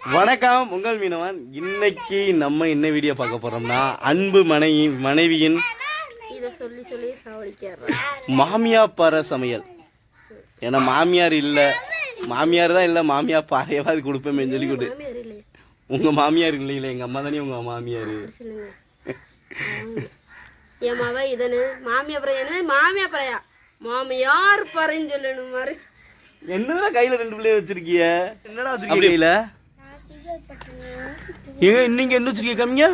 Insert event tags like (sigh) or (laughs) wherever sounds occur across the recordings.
வணக்கம் உங்கள் மீனவன். இன்னைக்கு நம்ம என்ன வீடியோ பார்க்க போறோம்னா அன்பு மனைவி மனைவியின் இதை சொல்லி சொல்லி சாவடிக்கிறான் மாமியா பாறை சமையல். ஏன்னா மாமியார் இல்லை. மாமியார் தான் இல்லை மாமியார் பாறையாவது கொடுப்பேன்னு சொல்லி கொடு மாமியார் இல்லையே. உங்க மாமியார் இல்லைங்களே எங்க அம்மா தானே உங்க மாமியார். என் மவ இதனு மாமியா பறையா என்ன மாமியா பறையா? மாமியார் பறைன்னு சொல்லணும் மாதிரி. என்னடா கையில ரெண்டு பிள்ளைய வச்சிருக்கிய? என்னடா வச்சிருக்கீங்க ஏங்க நீங்க என்ன வச்சிருக்கீங்க கம்மியா?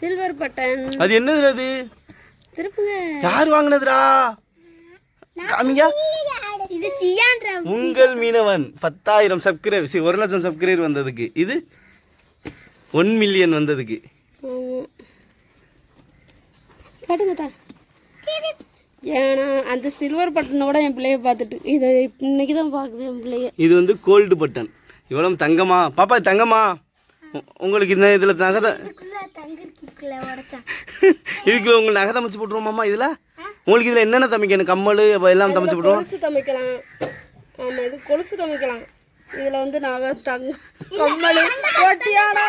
சில்வர் பட்டன் அது என்னது அது? திருப்புங்க. யார் வாங்கினதுடா? காமிங்க இது உங்கள் மீனவன் பத்தாயிரம் சப்ஸ்கிரைப் ஒரு லட்சம் சப்ஸ்கிரைபர் வந்ததுக்கு. இது? ஒன் மில்லியன் வந்ததுக்கு. ஏன்னா அந்த சில்வர் பட்டனோட என் பிள்ளைய பார்த்துட்டு இதை இன்னைக்கு தான் பார்க்குது என் பிள்ளைய. இது வந்து கோல்டு பட்டன் இவ்வளவு தங்கமா பாப்பா இது தங்கமா உ- உங்களுக்கு இந்த இதுல நகை தான் இதுக்குள்ள உங்க நகை தமைச்சு போட்டுருவோமாம்மா இதுல? உங்களுக்கு இதுல என்னென்ன தமைக்கணும்? கம்மல் அப்ப எல்லாம் தமைச்சு போட்டுருவோம். கொலுசு தமைக்கலாம். ஆமா இது கொலுசு தமைக்கலாம். இதுல வந்து நகை தங்க கம்மல் ஒட்டியானா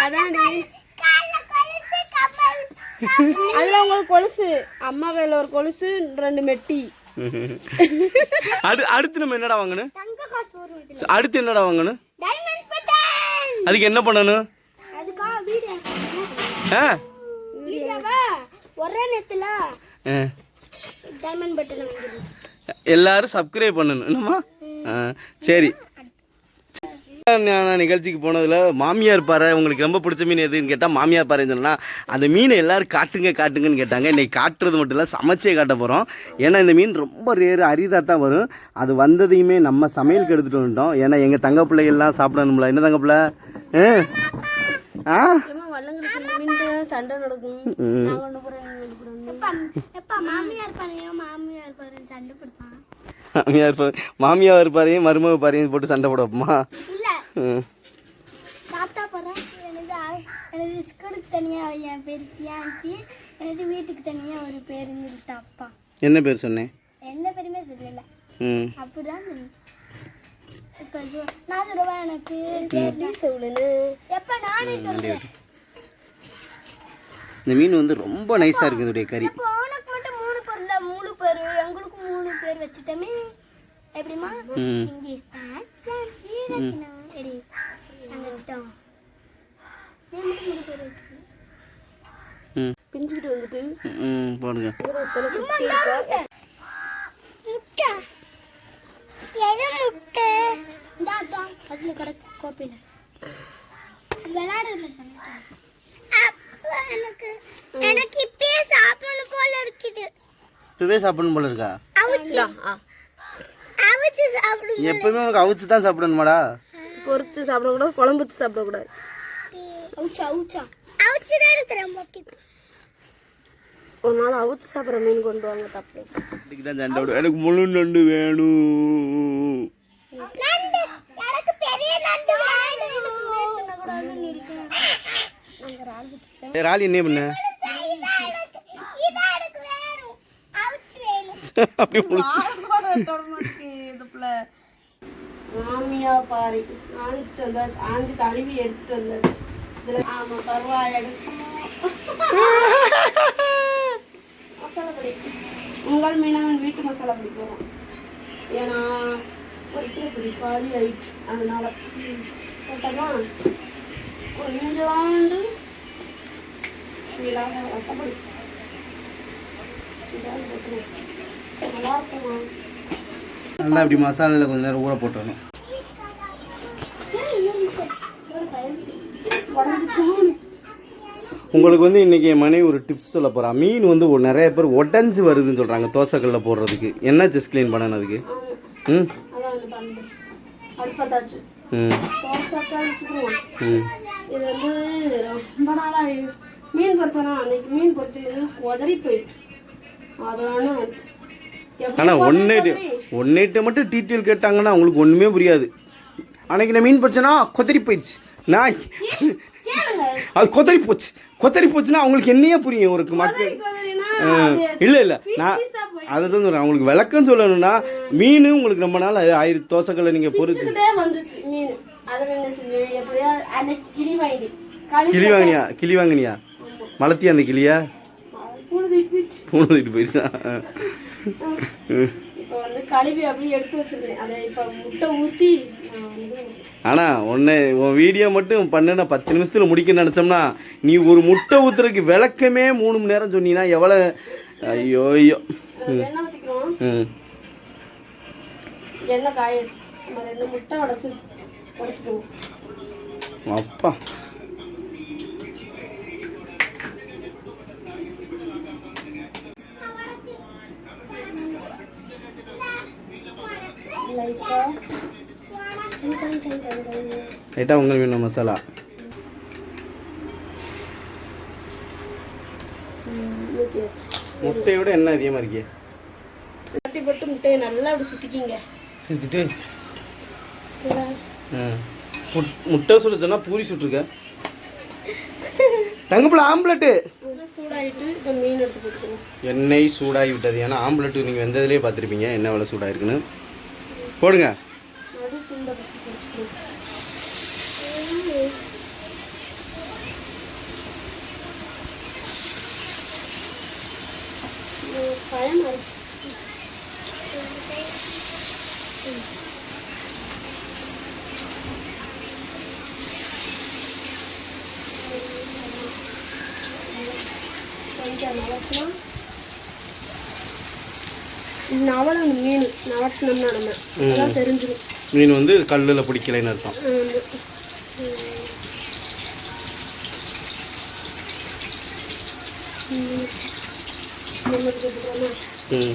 அதான்டி. அதுல உங்களுக்கு கொலுசு. அம்மா கையில ஒரு கொலுசு ரெண்டு மெட்டி. அடு அடுத்து நம்ம என்னடா வாங்கணும்? அடுத்து என்னடா வாங்கணும்? அதுக்கு என்ன பண்ணணும்? ஆ. ஒரே நேரத்துல. டைமண்ட் பட்டன் எல்லாரும் சப்ஸ்கிரைப் பண்ணணும். என்னம்மா? சரி. நான் நிகழ்ச்சிக்கு போனதுல மாமியார் பாறை உங்களுக்கு ரொம்ப பிடிச்ச மீன் எதுன்னு கேட்டால் மாமியார் பாறைன்னு சொன்னா அந்த மீனை எல்லாரும் காட்டுங்க காட்டுங்கன்னு கேட்டாங்க. இன்னைக்கு காட்டுறது மட்டும் இல்லை சமைச்சே காட்ட போகிறோம் ஏன்னா இந்த மீன் ரொம்ப ரேரு அரிதாக தான் வரும். அது வந்ததையுமே நம்ம சமையலுக்கு எடுத்துகிட்டு வந்துட்டோம். ஏன்னா எங்கள் தங்க பிள்ளைகள்லாம் சாப்பிடணும்ல. என்ன தங்க பிள்ளை? ஆ? சண்டை மாமியார் மாமியார் பாரு சண்டை போடுப்பான் மாமியார் பா- மாமியார் பாறையும் மருமக பாறையும் போட்டு சண்டை போடப்போமா இல்ல. ம் தாத்தா பாரு எனது ஸ்கூலுக்கு தனியா என் பேர் சியான்சி எனது வீட்டுக்கு தனியா ஒரு இருக்கு அப்பா. என்ன பேர் சொன்னேன் எந்த பேருமே சொல்லல. அப்படிதான் நான் சொல்லுவா எனக்கு? தெரியல. செவலுன்னு எப்ப நானே சொல்றேன். இந்த மீன் வந்து ரொம்ப நைஸாக இருக்குது கறி இப்போ உனக்கு மட்டும் மூணு பேர்ல மூணு பேர் எங்களுக்கு மூணு பேர் வச்சுட்டோமே. எப்படிமா ம். இங்கே சீரக்கினா சரி நாங்க வச்சுட்டோம். பிஞ்சுக்கிட்டு வந்துட்டு போடுங்க. இதுல எத்தனை குட்டி இருக்கா? முட்டை. எது முட்டை? இந்த அதான் அதுல கிடக்கு கோப்பையில. விளையாடுறதுல சமைக்கிறேன். அப்பா எனக்கு எனக்கு இப்பயே சாப்பிடணும் போல இருக்குது. இப்பவே சாப்பிடணும் போல இருக்கா? சாப்பிடும் எப்பவுமே உனக்கு அவிச்சு தான் சாப்பிடணுமாடா? பொரிச்சு சாப்பிடக்கூடாது குழம்பு ஊத்தி சாப்பிடக்கூடாது ஒரு நாள் அவிச்சு சாப்பிட்ற மீன் கொண்டு வாங்க தப்பு. இதுக்கு தான் சண்டை விடும் எனக்கு முழு நண்டு வேணும். நண்டு. எனக்கு பெரிய நண்டு வேணும். ஏய், ராலி என்ன பண்ண? அப்படி மாமியா பாரி ஆஞ்சிட்டு வந்தாச்சு. ஆஞ்சு கழுவி எடுத்துட்டு வந்தாச்சு. இதுல ஆமா பரவாயில்ல எடுத்து மசாலா பொடி. உங்கள் மீனவன் வீட்டு மசாலா பொடி போகிறோம் ஏன்னா பொரிக்கிற பொடி காலி ஆயிடுச்சு. அதனால. போட்டோமா? கொஞ்சோண்டு மிளகாய் வத்தப்பொடி இதாவது போட்டுருவோம் நல்லா இப்படி மசாலாவில் கொஞ்ச நேரம் ஊற போட்டுறணும் உங்களுக்கு வந்து இன்னைக்கு என் மனைவி ஒரு டிப்ஸ் சொல்ல போறா மீன் வந்து ஒரு நிறைய பேர் உடஞ்சி வருதுன்னு சொல்றாங்க தோசைக்கல்ல போடுறதுக்கு. என்ன செஸ் க்ளீன் பண்ணணும் அதுக்கு? ம்? ம். ம். இது வந்து ரொம்ப நாளாக மீன் பொரிச்சோன்னா அன்னைக்கு மீன் பொரிச்சது உதறி போயிட்டு. அதனால ஆனால் ஒன்னேட்டு ஒன்னேட்டு மட்டும் டீட்டெயில் கேட்டாங்கன்னா அவங்களுக்கு ஒன்றுமே புரியாது. அன்னைக்கு நான் மீன் படிச்சேன்னா கொத்தரி போயிடுச்சு. நான் அது கொத்தரி போச்சு. கொத்தரி போச்சுன்னா அவங்களுக்கு என்னையே புரியும் ஒரு மக்கள் இல்லை இல்லை. நான் அதை தான் சொல்கிறேன் உங்களுக்கு விளக்கம் சொல்லணும்னா மீன் உங்களுக்கு ரொம்ப நாள் ஆயி- ஆயிரம் தோசைக்கல்ல நீங்கள் பொறுத்து கிளி வாங்கி களி கிளி வாங்கினியா? கிளி வாங்கினியா? மலத்தியா அந்த கிளியா? பூனை போயிடுச்சு. பூனை தூக்கிட்டு இப்போ வந்து கழுவி அப்படியே எடுத்து வச்சிருக்கேன். அதை இப்போ முட்டை ஊற்றி ஆனால் ஒன்று உன் வீடியோ மட்டும் பண்ணுன பத்து நிமிஷத்தில் முடிக்கணும்னு நினச்சோம்னா நீ ஒரு முட்டை ஊற்றுறதுக்கு விளக்கமே மூணு மணி நேரம் சொன்னீங்கன்னா எவ்வளோ ஐயோ ஐயோ. ம். எண்ணெய் காய நம்ம ரெண்டு முட்டை உடச்சி உடச்சிக்குவோம். அப்பா. லைட்டாக ரைட்டாக உங்கள் மீன் மசாலா. வச்சு முட்டையோட என்ன அதிகமாக இருக்கே? தட்டி போட்டு முட்டையை நல்லா அப்படி சுற்றிக்கிங்க சுற்றிட்டு முட்டை சுட சொன்னால் பூரி சுட்டுருக்க. தங்கப்பில் ஆம்லெட்டு எண்ணெய் சூடாகி விட்டது. ஏன்னா ஆம்லெட்டு நீங்கள் வெந்ததுலேயே பார்த்துருப்பீங்க. எண்ணெய் எவ்வளோ சூடாயிருக்குன்னு. போடுங்க. கொஞ்சம் நல்லா நவளம் மீன் நவட்டினோம்னா நம்ம. தெரிஞ்சிடும் மீன் வந்து கல்லில் பிடிக்கலைன்னு அர்த்தம். ம்.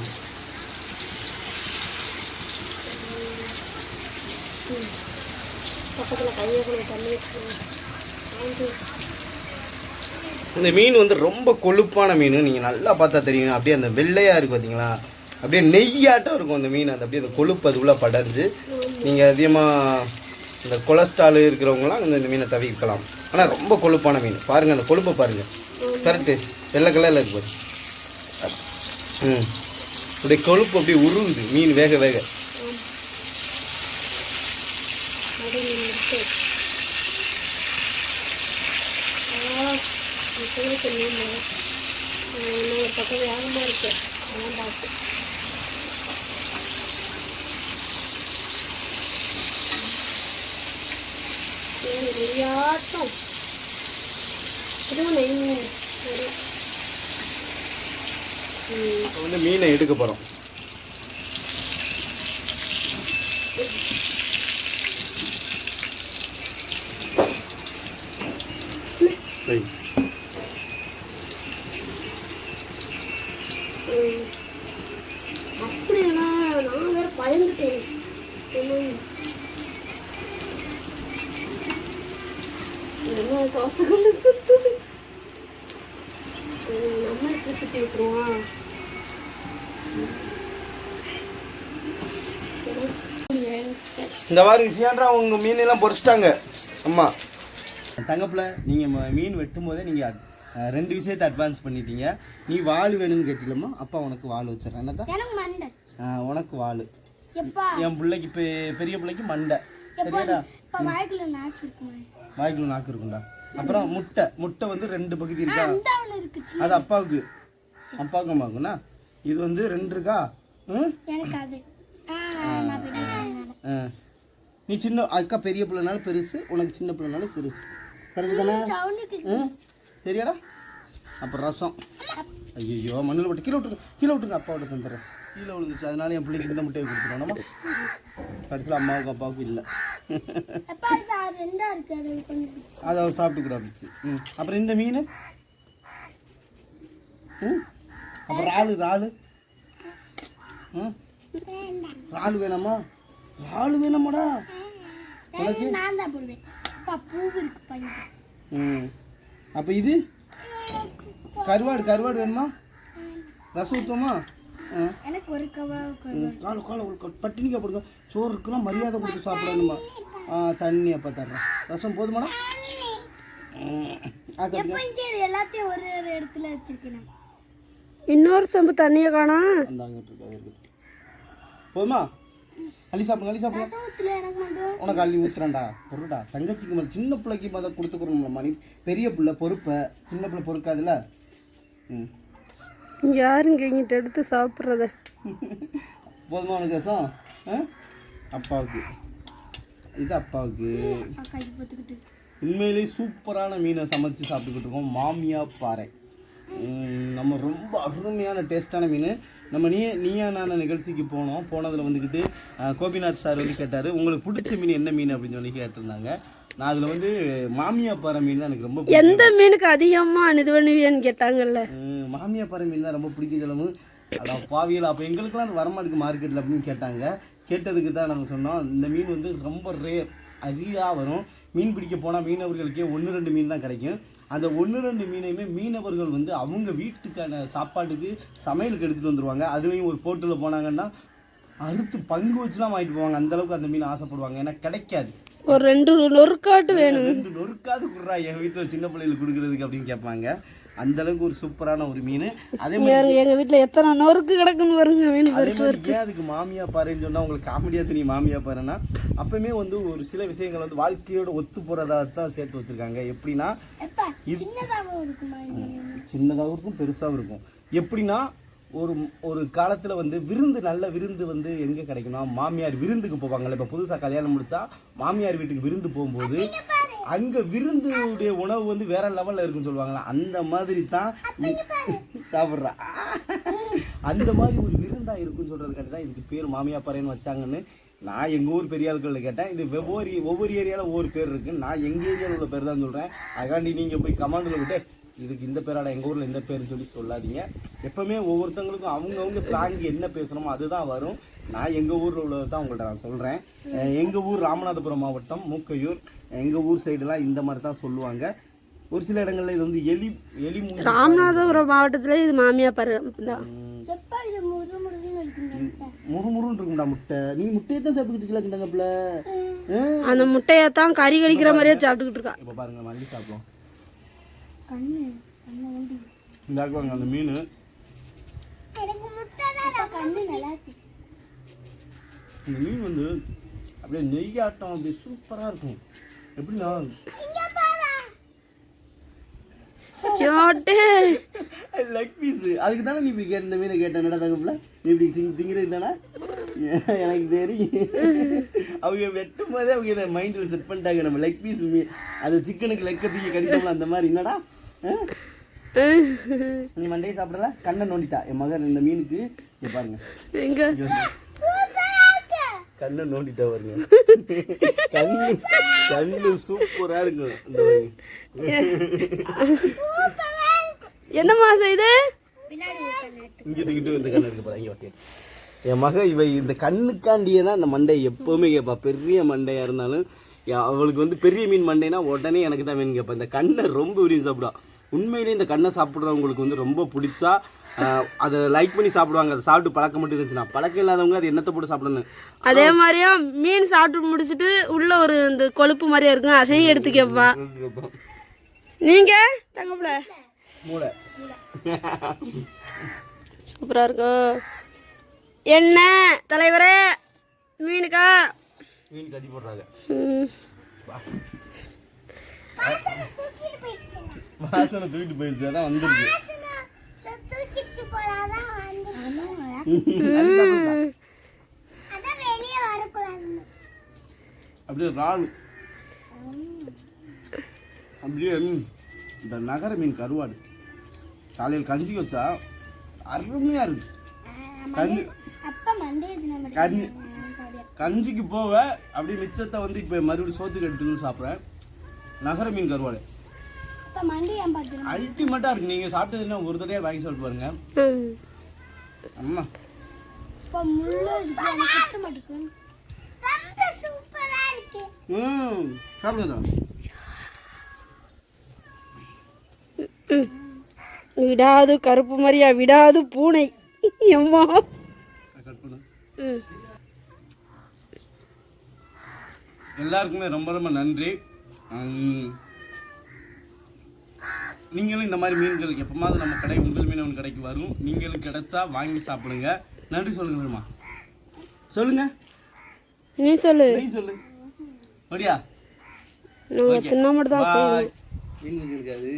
இந்த மீன் வந்து ரொம்ப கொழுப்பான மீன். நீங்கள் நல்லா பார்த்தா தெரியும். அப்படியே அந்த வெள்ளையாக இருக்குது பார்த்தீங்களா அப்படியே நெய்யாட்டம் இருக்கும் அந்த மீன். அது அப்படியே அந்த கொழுப்பு அது உள்ள படர்ந்து நீங்கள் அதிகமாக இந்த கொலஸ்ட்ரால் இருக்கிறவங்களாம் இந்த இந்த மீனை தவிர்க்கலாம். ஆனால் ரொம்ப கொழுப்பான மீன். பாருங்கள் அந்த கொழுப்பை பாருங்கள் கரெக்டு வெள்ளை கலரில் இருக்கு ம். அப்படியே கொழுப்பு அப்படியே உருகுது மீன் வேக வேக. ஒரு பக்கம் வேகமாக இருக்கு. அதான் பார்த்து. நெய்யாட்டம் இதுவும் நெய் இப்போ வந்து மீனை எடுக்க போகிறோம் ம். இந்த மாதிரி விஷயம்ன்றா உங்கள் மீனெல்லாம் பொரிச்சிட்டாங்க. அம்மா. தங்கப்பில் நீங்கள் மீன் வெட்டும் போதே நீங்கள் ரெண்டு விஷயத்தை அட்வான்ஸ் பண்ணிட்டீங்க. நீ வாள் வேணும்னு கேட்டிலம்மா அப்பா உனக்கு வாள் வச்சிடறேன். என்னதான் எனக்கு மண்டை. உனக்கு வாள் என் பிள்ளைக்கு இப்போ பெரிய பிள்ளைக்கு மண்டை. சரியாடா? இப்ப வாய்க்குள்ள நாக்கு இருக்குமா? வாய்க்குள்ள நாக்கு இருக்கும்டா. அப்புறம் முட்டை. முட்டை வந்து ரெண்டு பகுதி இருக்கா? அது அப்பாவுக்கு. அப்பாவுக்கு அம்மாவுக்குண்ணா இது வந்து ரெண்டு இருக்கா? ம்? நீ சின்ன அக்கா பெரிய பிள்ளைனாலும் பெருசு உனக்கு சின்ன பிள்ளைனாலும் சிறுசு. கரெக்டு தானே ம் சரியாடா அப்புறம் ரசம். ஐயோ மண்ணில் போட்டு கீழே விட்டுருங்க கீழே விட்டுருங்க அப்பாவோட தந்துடுறேன். கீழே விழுந்துச்சு அதனால என் பிள்ளைக்கு இந்த முட்டையை கொடுத்துருவோம். கடைசியில் அம்மாவுக்கு அப்பாவுக்கும் இல்லை. அதை அவர் சாப்பிட்டுக்கூட அப்படிச்சு ம் அப்புறம் இந்த மீன்? ம் அப்புறம் இறாலு இறாலு. ம் இறாலு வேணாமா? இறாலு வேணாமாடா? உனக்கு? நான் தான் போடுவேன். அப்பா பூ இருக்கு பையன் ம். அப்போ இது? கருவாடு கருவாடு வேணுமா? ரசம் ஊற்றுமா எனக்கு ஒரு காலை காலை ஒரு பட்டினிக்கா போடுங்க. சோறு இருக்குன்னா மரியாதை கொடுத்து சாப்பிடணுமா ஆ தண்ணி அப்போ தர்றேன் ரசம் போதுமாடா? எல்லாத்தையும் ஒரு ஒரு இடத்துல வச்சிருக்கேன் இன்னொரு சொம்பு தண்ணியை காணா. அந்த அங்கிட்டு இருக்கா. இருக்குது போதுமா? அள்ளி சாப்பிடுங்க அள்ளி சாப்பிடுங்க சமத்துல எனக்கு மட்டும். உனக்கு அள்ளி ஊத்துறேன்டா பொருடா தங்கச்சிக்கு மேலே சின்ன பிள்ளைக்கு மேலே கொடுத்துக்கிறோம் மணி. பெரிய பிள்ளை பொறுப்பை சின்ன பிள்ளை பொறுக்காதுல்ல? ம். யாருங்க இங்கிட்ட எடுத்து சாப்பிட்றத? போதுமா உனக்கு ரசம்? ஆ? அப்பாவுக்கு. இது அப்பாவுக்கு. உண்மையிலேயே சூப்பரான மீனை சமைச்சு சாப்பிட்டுக்கிட்டு இருக்கோம். மாமியா பாறை. நம்ம ரொம்ப அருமையான டேஸ்டான மீன். நம்ம நீ நீயா நான் நிகழ்ச்சிக்கு போனோம். போனதில் வந்துக்கிட்டு கோபிநாத் சார் வந்து கேட்டார் உங்களுக்கு பிடிச்ச மீன் என்ன மீன்? அப்படின்னு சொல்லி கேட்டிருந்தாங்க. நான் அதில் வந்து மாமியா பாறை மீன் தான் எனக்கு ரொம்ப. எந்த மீனுக்கு அதிகமாக இது பண்ணுவியான்னு கேட்டாங்கல்ல? மாமியா பாறை மீன் தான் ரொம்ப பிடிக்கும் சொல்லவும். அதான் பாவியல் அப்போ எங்களுக்குலாம் அது வரமாட்டுக்கு மார்க்கெட்டில் அப்படின்னு கேட்டாங்க. கேட்டதுக்கு தான் நம்ம சொன்னோம் இந்த மீன் வந்து ரொம்ப ரேர் அரிதாக வரும். மீன் பிடிக்க போனால் மீனவர்களுக்கே ஒன்று ரெண்டு மீன் தான் கிடைக்கும். அந்த ஒன்று ரெண்டு மீனையுமே மீனவர்கள் வந்து அவங்க வீட்டுக்கான சாப்பாட்டுக்கு சமையலுக்கு எடுத்துகிட்டு வந்துருவாங்க. அதுலேயும் ஒரு போட்டில் போனாங்கன்னா அறுத்து பங்கு வச்சுலாம் வாங்கிட்டு போவாங்க. அந்த அளவுக்கு அந்த மீன் ஆசைப்படுவாங்க. ஏன்னா கிடைக்காது. ஒரு ரெண்டு நொறுக்காட்டு வேணும். ரெண்டு நொறுக்காது குடுறா. என் வீட்டில் சின்ன பிள்ளைகளுக்கு கொடுக்குறதுக்கு அப்படின்னு கேட்பாங்க. அந்த அளவுக்கு ஒரு சூப்பரான ஒரு மீன். அதே மாதிரி எங்க வீட்டில் எத்தனை நொறுக்கு கிடக்குன்னு வருங்க மீன் ஏன் அதுக்கு மாமியா பாருன்னு சொன்னா உங்களுக்கு காமெடியா தெரியும் மாமியா பாருன்னா. அப்பவுமே வந்து ஒரு சில விஷயங்கள் வந்து வாழ்க்கையோட ஒத்து போறதா தான் சேர்த்து வச்சிருக்காங்க. எப்படின்னா எப்ப சின்னதாகவும் இருக்குமா பெருசாகவும் இருக்கும். எப்படின்னா ஒரு ஒரு காலத்தில் வந்து விருந்து நல்ல விருந்து வந்து எங்கே கிடைக்கும்னா மாமியார் விருந்துக்கு போவாங்கல்ல. இப்போ புதுசாக கல்யாணம் முடிச்சா மாமியார் வீட்டுக்கு விருந்து போகும்போது அங்கே விருந்துடைய உணவு வந்து வேற லெவலில் இருக்குன்னு சொல்லுவாங்களா அந்த மாதிரி தான் (laughs) சாப்பிட்றா. அந்த மாதிரி ஒரு விருந்தாக இருக்குன்னு சொல்கிறதுக்காண்டி தான் இதுக்கு பேர் மாமியா பாறைன்னு வச்சாங்கன்னு நான் எங்கள் ஊர் பெரிய ஆட்களில் கேட்டேன். இது ஒவ்வொரு ஒவ்வொரு ஏரியாவில் ஒவ்வொரு பேர் இருக்குது நான் எங்கள் ஏரியாவில் உள்ள பேர் தான் சொல்கிறேன் அதுக்காண்டி நீங்கள் போய் கமாண்டில் விட்டு இதுக்கு இந்த பேராட எங்கள் ஊரில் இந்த பேருன்னு சொல்லி சொல்லாதீங்க. எப்பவுமே ஒவ்வொருத்தவங்களுக்கும் அவங்கவுங்க ஸ்லாங் என்ன பேசணுமோ அதுதான் வரும். நான் எங்கள் ஊரில் உள்ளதை தான் உங்கள்கிட்ட நான் சொல்கிறேன் எங்கள் ஊர் ராமநாதபுரம் மாவட்டம் மூக்கையூர். எங்கள் ஊர் சைடுலாம் இந்த மாதிரி தான் சொல்லுவாங்க. ஒரு சில இடங்கள்ல இது வந்து எலி எலி ராமநாதபுரம் மாவட்டத்துல இது மாமியா பாரு தான் எப்ப இது முறு முருகுன்னு இருக்குங்க முட்டை? முறுமுறுன்னு இருக்கும்டா முட்டை. நீ முட்டையை தான் சாப்பிட்டுக்கிட்டு இருக்கீங்களா கிண்டங்கப்பில்? அந்த முட்டையை தான் கறி கடிக்கிற மாதிரியே சாப்பிட்டுக்கிட்டு இருக்கா. இப்போ பாருங்க மல்லி சாப்பிடுவோம். கண்ணு கண்ணு உண்டு இந்தாக்குவாங்க அந்த மீன். இந்த மீன் வந்து அப்படியே நெய்யாட்டம் அப்படியே சூப்பராக இருக்கும். எப்படின்னா லெக் பீஸ் அதுக்கு தானே நீ இப்படி கேட்ட மீனை கேட்ட தகப்பில் நீ இப்படி திங் திங்கிறது தானே? எனக்கு தெரியும். அவங்க வெட்டும் போதே அவங்க இதை மைண்டில் செட் பண்ணிட்டாங்க. நம்ம லெக் பீஸ் அது சிக்கனுக்கு லெக்க தூக்கி கடிக்கோம்ல அந்த மாதிரி. என்னடா? நீ மண்டையை சாப்பிடல? கண்ணை நோண்டிட்டா. என் மகன் இந்த மீனுக்கு பாருங்க. கண்ணை நோண்டிட்டா பாருங்க. கண்ணு கண்ணு சூப்பரா இருக்கும் இந்த பாருங்க. என்ன மாசம் இது? பின்னாடி ஒரு கண்ணு எடுத்து இங்க இங்கிட்டு இந்த கண்ணு இருக்கு பாரு இங்க ஓகே என் மக இவ இந்த கண்ணுக்காண்டியே தான் இந்த மண்டை எப்பவுமே கேட்பா பெரிய மண்டையா இருந்தாலும் அவளுக்கு வந்து பெரிய மீன் மண்டைனா உடனே எனக்கு தான் வேணும் கேட்பா இந்த கண்ணை ரொம்ப விரும்பி சாப்பிடுவா. உண்மையிலேயே இந்த கண்ணை சாப்பிட்றவங்களுக்கு வந்து ரொம்ப பிடிச்சா அதை லைக் பண்ணி சாப்பிடுவாங்க. அதை சாப்பிட்டு பழக்கம் மட்டும் இருந்துச்சுன்னா பழக்கம் இல்லாதவங்க அது என்னத்தை போட்டு சாப்பிடணும்? அதே மாதிரியா மீன் சாப்பிட்டு முடிச்சிட்டு உள்ள ஒரு இந்த கொழுப்பு மாதிரியா இருக்கும் அதையும் எடுத்து கேட்பா நீங்க? தங்கப்புல. மூளை. சூப்பரா இருக்கும் என்ன தலைவரே மீனுக்கா? மீன் கட்டி போடுறாங்க. வாசனை தூக்கிட்டு போயிடுச்சு. அதான் வந்துருக்கு தூக்கிட்டு போறாதான் வந்து அதான் வெளியே வரக்கூடாது அப்படியே இறால் அப்படியே இந்த நகர மீன் கருவாடு. காலையில் கஞ்சி வச்சா அருமையா இருக்கு. கஞ்சி கஞ்சி கஞ்சிக்கு போவேன் அப்படியே மிச்சத்தை வந்து இப்போ மறுபடியும் சோத்துக்கு எடுத்துன்னு சாப்பிட்றேன். நகர மீன் கருவாடு. அல்டிமேட்டாக இருக்கு. நீங்கள் சாப்பிட்டதுன்னா ஒரு தடவை வாங்கி சாப்பிட்டு பாருங்க. அம்மா. இப்ப முள்ளு இருக்கு. எனக்கு குத்த மாட்டேங்குது ரொம்ப சூப்பரா இருக்கு. ம். சாப்பிடுங்க. விடாது கருப்பு மாதிரியா விடாது பூனை. எம்மா. எல்லாருக்குமே ரொம்ப ரொம்ப நன்றி. நீங்களும் இந்த மாதிரி மீன்கள் எப்பமாவது நம்ம கடை உங்கள் மீனவன் கடைக்கு வரும். நீங்களும் கிடைச்சா வாங்கி சாப்பிடுங்க. நன்றி சொல்லுங்க பெருமா சொல்லுங்க. நீ சொல்லு. நீ சொல்லு. அப்படியா தின்ன மட்டும் தான் இருக்காது